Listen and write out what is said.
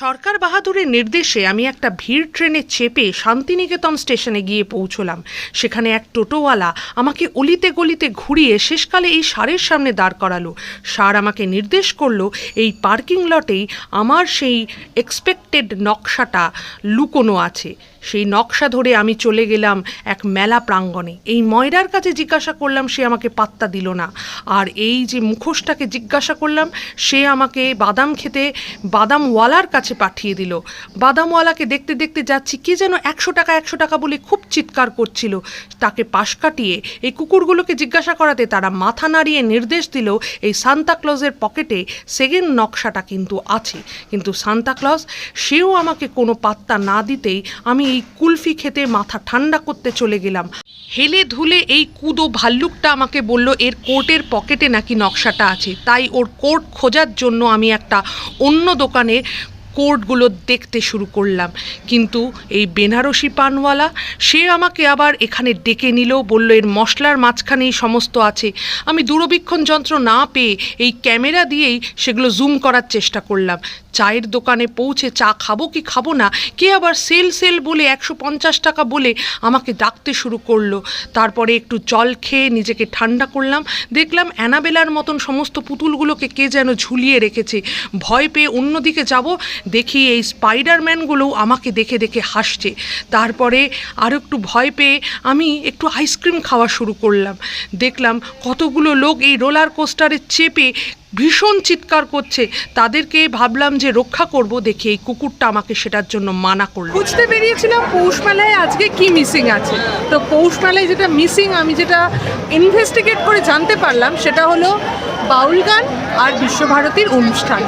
সরকার বাহাদুরের নির্দেশে আমি একটা ভিড় ট্রেনে চেপে শান্তিনিকেতন স্টেশনে গিয়ে পৌঁছলাম। সেখানে এক টোটোওয়ালা আমাকে অলিতে গলিতে ঘুরিয়ে শেষকালে এই সারের সামনে দাঁড় করালো। সার আমাকে নির্দেশ করল এই পার্কিং লটেই আমার সেই এক্সপেক্টেড নকশাটা লুকোনো আছে। সেই নকশা ধরে আমি চলে গেলাম এক মেলা প্রাঙ্গণে। এই ময়রার কাছে জিজ্ঞাসা করলাম, সে আমাকে পাত্তা দিল না। আর এই যে মুখোশটাকে জিজ্ঞাসা করলাম, সে আমাকে বাদাম খেতে বাদামওয়ালার কাছে পাঠিয়ে দিল। বাদামওয়ালাকে দেখতে দেখতে যাচ্ছি, কে যেন একশো টাকা একশো টাকা বলে খুব চিৎকার করছিল। তাকে পাশ কাটিয়ে এই কুকুরগুলোকে জিজ্ঞাসা করাতে তারা মাথা নাড়িয়ে নির্দেশ দিল, এই সান্তাক্লজের পকেটে সেকেন্ড নকশাটা কিন্তু আছে। কিন্তু সান্তাক্লজ সেও আমাকে কোনো পাত্তা না দিতেই আমি এই কুলফি খেতে মাথা ঠান্ডা করতে চলে গেলাম। হেলে ধুলে এই কুদো ভাল্লুকটা আমাকে বলল, এর কোর্টের পকেটে নাকি নকশাটা আছে? তাই ওর কোর্ট খোঁজার জন্য আমি একটা অন্য দোকানে কোর্টগুলো দেখতে শুরু করলাম। কিন্তু এই বেনারসি পানওয়ালা, সে আমাকে আবার এখানে ডেকে নিল, বলল, এর মশলার মাঝখানেই সমস্ত আছে। আমি দূরবীক্ষণ যন্ত্র না পেয়ে এই ক্যামেরা দিয়েই সেগুলো জুম করার চেষ্টা করলাম। চায়ের দোকানে পৌঁছে চা খাব কি খাব না, কে আবার সেল সেল বলে একশো পঞ্চাশ টাকা বলে আমাকে ডাকতে শুরু করল। তারপরে একটু জল খেয়ে নিজেকে ঠান্ডা করলাম। দেখলাম অ্যানাবেলার মতন সমস্ত পুতুলগুলোকে কে যেন ঝুলিয়ে রেখেছে। ভয় পেয়ে অন্যদিকে যাব দেখি এই স্পাইডারম্যানগুলোও আমাকে দেখে দেখে হাসছে। তারপরে আরও একটু ভয় পেয়ে আমি একটু আইসক্রিম খাওয়া শুরু করলাম। দেখলাম কতগুলো লোক এই রোলার কোস্টারে চেপে ভীষণ চিৎকার করছে। তাদেরকে ভাবলাম যে রক্ষা করব দেখে এই কুকুরটা আমাকে সেটার জন্য মানা করল। খুঁজতে বেরিয়েছিলাম পৌষ মেলায়, আজকে কি মিসিং আছে? তো পৌষ মেলায় যেটা মিসিং আমি যেটা ইনভেস্টিগেট করে জানতে পারলাম, সেটা হলো বাউল গান আর বিশ্বভারতীর অনুষ্ঠান।